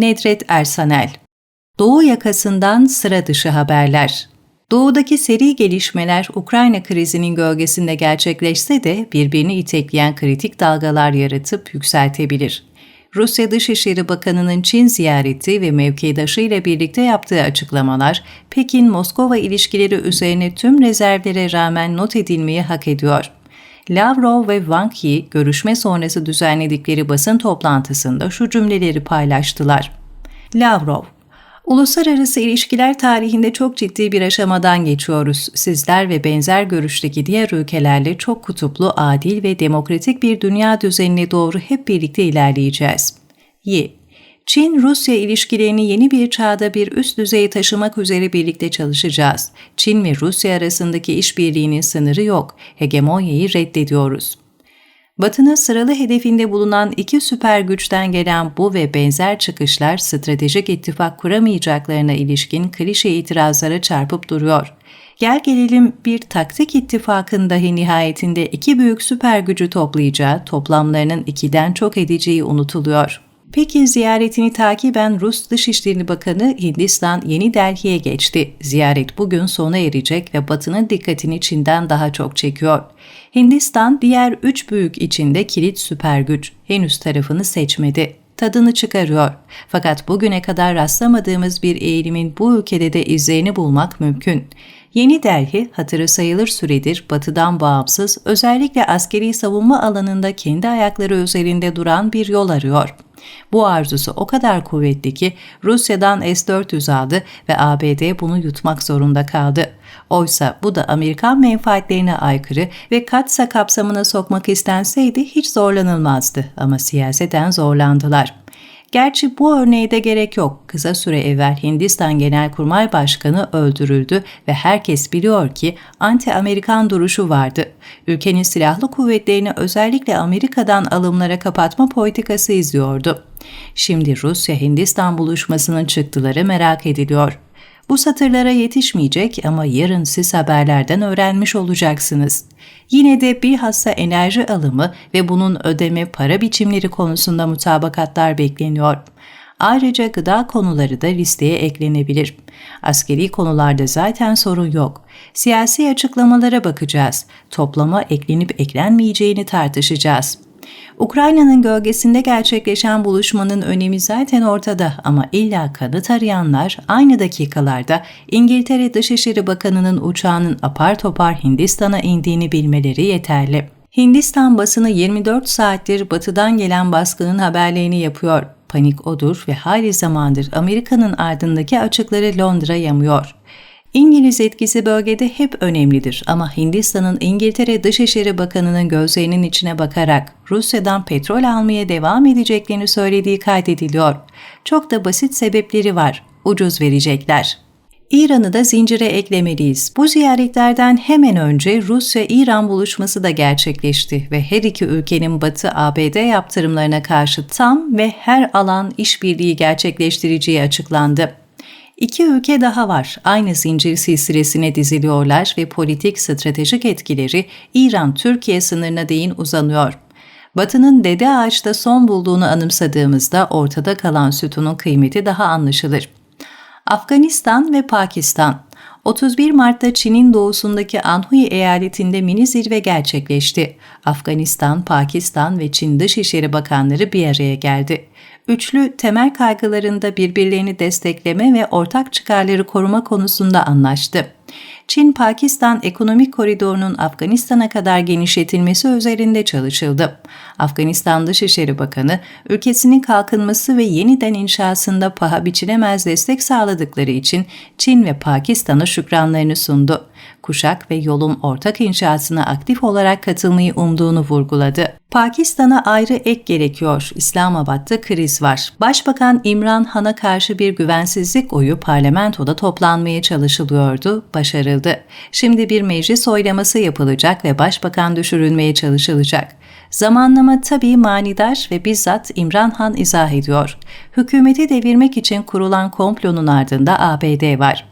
Nedret Ersanel Doğu yakasından sıra dışı haberler. Doğudaki seri gelişmeler Ukrayna krizinin gölgesinde gerçekleşse de birbirini itekleyen kritik dalgalar yaratıp yükseltebilir. Rusya Dışişleri Bakanı'nın Çin ziyareti ve mevkidaşı ile birlikte yaptığı açıklamalar, Pekin-Moskova ilişkileri üzerine tüm rezervlere rağmen not edilmeyi hak ediyor. Lavrov ve Wang Yi görüşme sonrası düzenledikleri basın toplantısında şu cümleleri paylaştılar. Lavrov, Uluslararası ilişkiler tarihinde çok ciddi bir aşamadan geçiyoruz. Sizler ve benzer görüşteki diğer ülkelerle çok kutuplu, adil ve demokratik bir dünya düzenine doğru hep birlikte ilerleyeceğiz. Y. Çin-Rusya ilişkilerini yeni bir çağda bir üst düzeye taşımak üzere birlikte çalışacağız. Çin ve Rusya arasındaki işbirliğinin sınırı yok. Hegemonyayı reddediyoruz. Batı'nın sıralı hedefinde bulunan iki süper güçten gelen bu ve benzer çıkışlar stratejik ittifak kuramayacaklarına ilişkin klişe itirazlara çarpıp duruyor. Gel gelelim bir taktik ittifakın dahi nihayetinde iki büyük süper gücü toplayacağı, toplamlarının ikiden çok edeceği unutuluyor. Peki ziyaretini takiben Rus Dışişleri Bakanı Hindistan Yeni Delhi'ye geçti. Ziyaret bugün sona erecek ve Batı'nın dikkatini Çin'den daha çok çekiyor. Hindistan diğer üç büyük içinde kilit süper güç. Henüz tarafını seçmedi. Tadını çıkarıyor. Fakat bugüne kadar rastlamadığımız bir eğilimin bu ülkede de izlerini bulmak mümkün. Yeni Delhi, hatırı sayılır süredir batıdan bağımsız, özellikle askeri savunma alanında kendi ayakları üzerinde duran bir yol arıyor.'' Bu arzusu o kadar kuvvetli ki Rusya'dan S-400 aldı ve ABD bunu yutmak zorunda kaldı. Oysa bu da Amerikan menfaatlerine aykırı ve katsa kapsamına sokmak istenseydi hiç zorlanılmazdı ama siyaseten zorlandılar. Gerçi bu örneğe de gerek yok. Kısa süre evvel Hindistan Genelkurmay Başkanı öldürüldü ve herkes biliyor ki anti-Amerikan duruşu vardı. Ülkenin silahlı kuvvetlerini özellikle Amerika'dan alımlara kapatma politikası izliyordu. Şimdi Rusya-Hindistan buluşmasının çıktıları merak ediliyor. Bu satırlara yetişmeyecek ama yarın siz haberlerden öğrenmiş olacaksınız. Yine de bilhassa enerji alımı ve bunun ödeme para biçimleri konusunda mutabakatlar bekleniyor. Ayrıca gıda konuları da listeye eklenebilir. Askeri konularda zaten sorun yok. Siyasi açıklamalara bakacağız. Toplama eklenip eklenmeyeceğini tartışacağız. Ukrayna'nın gölgesinde gerçekleşen buluşmanın önemi zaten ortada ama illa kanıt arayanlar aynı dakikalarda İngiltere Dışişleri Bakanı'nın uçağının apar topar Hindistan'a indiğini bilmeleri yeterli. Hindistan basını 24 saattir batıdan gelen baskının haberlerini yapıyor. Panik odur ve hali zamandır Amerika'nın ardındaki açıkları Londra yamıyor. İngiliz etkisi bölgede hep önemlidir ama Hindistan'ın İngiltere Dışişleri Bakanı'nın gözlerinin içine bakarak Rusya'dan petrol almaya devam edeceklerini söylediği kaydediliyor. Çok da basit sebepleri var. Ucuz verecekler. İran'ı da zincire eklemeliyiz. Bu ziyaretlerden hemen önce Rusya-İran buluşması da gerçekleşti ve her iki ülkenin Batı-ABD yaptırımlarına karşı tam ve her alan işbirliği gerçekleştireceği açıklandı. İki ülke daha var. Aynı zincir silsilesine diziliyorlar ve politik stratejik etkileri İran-Türkiye sınırına değin uzanıyor. Batı'nın dede ağaçta son bulduğunu anımsadığımızda ortada kalan sütunun kıymeti daha anlaşılır. Afganistan ve Pakistan 31 Mart'ta Çin'in doğusundaki Anhui eyaletinde mini zirve gerçekleşti. Afganistan, Pakistan ve Çin Dışişleri Bakanları bir araya geldi üçlü temel kaygılarında birbirlerini destekleme ve ortak çıkarları koruma konusunda anlaştı. Çin-Pakistan ekonomik koridorunun Afganistan'a kadar genişletilmesi üzerinde çalışıldı. Afganistan Dışişleri Bakanı, ülkesinin kalkınması ve yeniden inşasında paha biçilemez destek sağladıkları için Çin ve Pakistan'a şükranlarını sundu. Kuşak ve yolun ortak inşasına aktif olarak katılmayı umduğunu vurguladı. Pakistan'a ayrı ek gerekiyor. İslamabad'da kriz var. Başbakan İmran Han'a karşı bir güvensizlik oyu parlamentoda toplanmaya çalışılıyordu, başarıldı. Şimdi bir meclis oylaması yapılacak ve başbakan düşürülmeye çalışılacak. Zamanlama tabii manidar ve bizzat İmran Han izah ediyor. Hükümeti devirmek için kurulan komplonun ardında ABD var.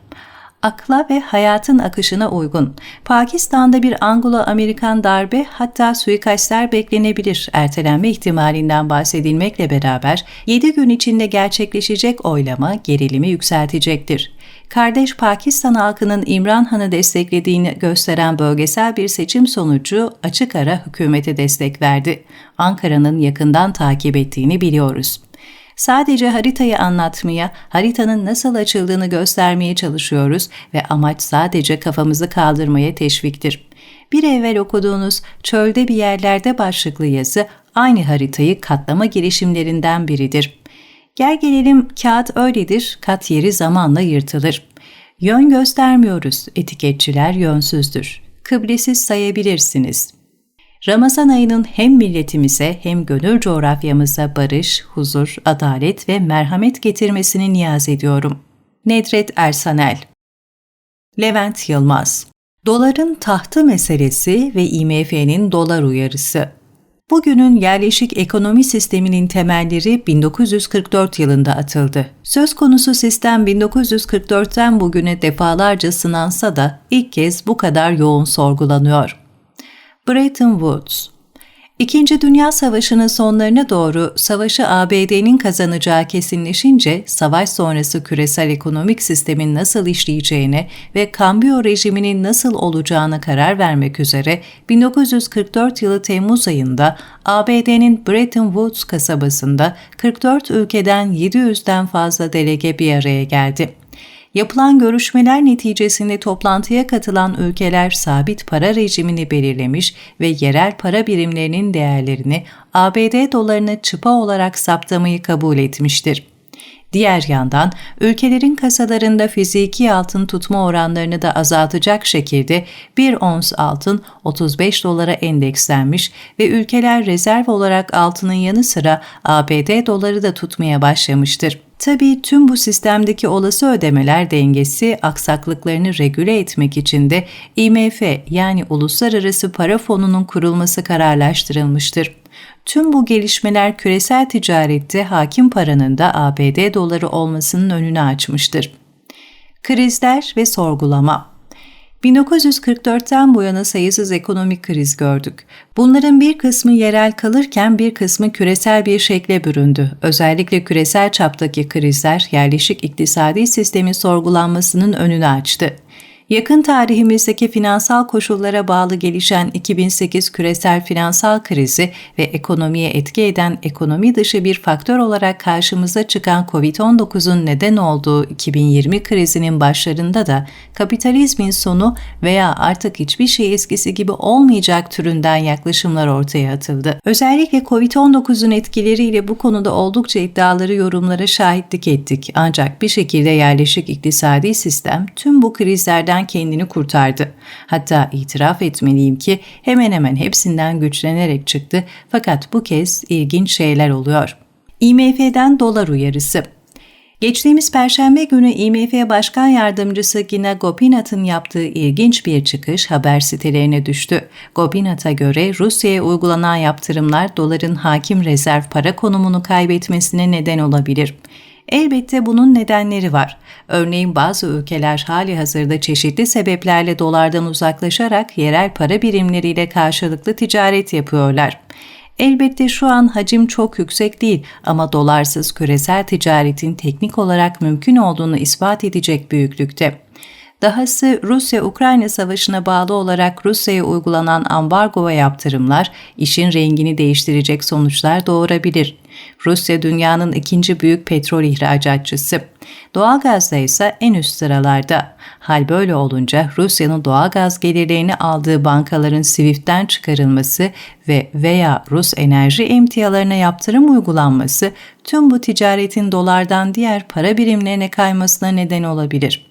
Akla ve hayatın akışına uygun. Pakistan'da bir Anglo-Amerikan darbe hatta suikastler beklenebilir ertelenme ihtimalinden bahsedilmekle beraber 7 gün içinde gerçekleşecek oylama gerilimi yükseltecektir. Kardeş Pakistan halkının İmran Han'ı desteklediğini gösteren bölgesel bir seçim sonucu açık ara hükümete destek verdi. Ankara'nın yakından takip ettiğini biliyoruz. Sadece haritayı anlatmaya, haritanın nasıl açıldığını göstermeye çalışıyoruz ve amaç sadece kafamızı kaldırmaya teşviktir. Bir evvel okuduğunuz Çölde bir yerlerde başlıklı yazı aynı haritayı katlama girişimlerinden biridir. Gel gelelim kağıt öyledir, kat yeri zamanla yırtılır. Yön göstermiyoruz, etiketçiler yönsüzdür. Kıblesiz sayabilirsiniz. Ramazan ayının hem milletimize hem gönül coğrafyamıza barış, huzur, adalet ve merhamet getirmesini niyaz ediyorum. Nedret Ersanel Levent Yılmaz Doların tahtı meselesi ve IMF'nin dolar uyarısı Bugünün yerleşik ekonomi sisteminin temelleri 1944 yılında atıldı. Söz konusu sistem 1944'ten bugüne defalarca sınansa da ilk kez bu kadar yoğun sorgulanıyor. Bretton Woods İkinci Dünya Savaşı'nın sonlarına doğru savaşı ABD'nin kazanacağı kesinleşince savaş sonrası küresel ekonomik sistemin nasıl işleyeceğine ve kambiyo rejiminin nasıl olacağına karar vermek üzere 1944 yılı Temmuz ayında ABD'nin Bretton Woods kasabasında 44 ülkeden 700'den fazla delege bir araya geldi. Yapılan görüşmeler neticesinde toplantıya katılan ülkeler sabit para rejimini belirlemiş ve yerel para birimlerinin değerlerini ABD dolarına çıpa olarak saptamayı kabul etmiştir. Diğer yandan ülkelerin kasalarında fiziki altın tutma oranlarını da azaltacak şekilde bir ons altın 35 dolara endekslenmiş ve ülkeler rezerv olarak altının yanı sıra ABD doları da tutmaya başlamıştır. Tabii tüm bu sistemdeki olası ödemeler dengesi aksaklıklarını regüle etmek için de IMF yani Uluslararası Para Fonu'nun kurulması kararlaştırılmıştır. Tüm bu gelişmeler küresel ticarette hakim paranın da ABD doları olmasının önünü açmıştır. Krizler ve sorgulama 1944'ten bu yana sayısız ekonomik kriz gördük. Bunların bir kısmı yerel kalırken bir kısmı küresel bir şekle büründü. Özellikle küresel çaptaki krizler yerleşik iktisadi sistemin sorgulanmasının önünü açtı. Yakın tarihimizdeki finansal koşullara bağlı gelişen 2008 küresel finansal krizi ve ekonomiye etki eden ekonomi dışı bir faktör olarak karşımıza çıkan COVID-19'un neden olduğu 2020 krizinin başlarında da kapitalizmin sonu veya artık hiçbir şey eskisi gibi olmayacak türünden yaklaşımlar ortaya atıldı. Özellikle COVID-19'un etkileriyle bu konuda oldukça iddiaları yorumlara şahitlik ettik. Ancak bir şekilde yerleşik iktisadi sistem tüm bu krizlerden hepsinden kendini kurtardı. Hatta itiraf etmeliyim ki hemen hemen hepsinden güçlenerek çıktı fakat bu kez ilginç şeyler oluyor. IMF'den dolar uyarısı Geçtiğimiz Perşembe günü IMF Başkan Yardımcısı Gina Gopinath'ın yaptığı ilginç bir çıkış haber sitelerine düştü. Gopinath'a göre Rusya'ya uygulanan yaptırımlar doların hakim rezerv para konumunu kaybetmesine neden olabilir. Elbette bunun nedenleri var. Örneğin bazı ülkeler hali hazırda çeşitli sebeplerle dolardan uzaklaşarak yerel para birimleriyle karşılıklı ticaret yapıyorlar. Elbette şu an hacim çok yüksek değil ama dolarsız küresel ticaretin teknik olarak mümkün olduğunu ispat edecek büyüklükte. Dahası Rusya-Ukrayna savaşına bağlı olarak Rusya'ya uygulanan ambargo ve yaptırımlar işin rengini değiştirecek sonuçlar doğurabilir. Rusya dünyanın ikinci büyük petrol ihracatçısı. Doğalgazda ise en üst sıralarda. Hal böyle olunca Rusya'nın doğalgaz gelirlerini aldığı bankaların SWIFT'ten çıkarılması ve veya Rus enerji emtialarına yaptırım uygulanması tüm bu ticaretin dolardan diğer para birimlerine kaymasına neden olabilir.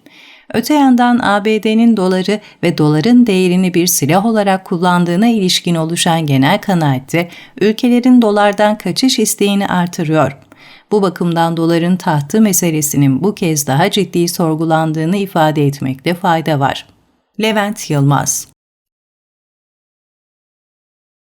Öte yandan ABD'nin doları ve doların değerini bir silah olarak kullandığına ilişkin oluşan genel kanaatte ülkelerin dolardan kaçış isteğini artırıyor. Bu bakımdan doların tahtı meselesinin bu kez daha ciddi sorgulandığını ifade etmekte fayda var. Levent Yılmaz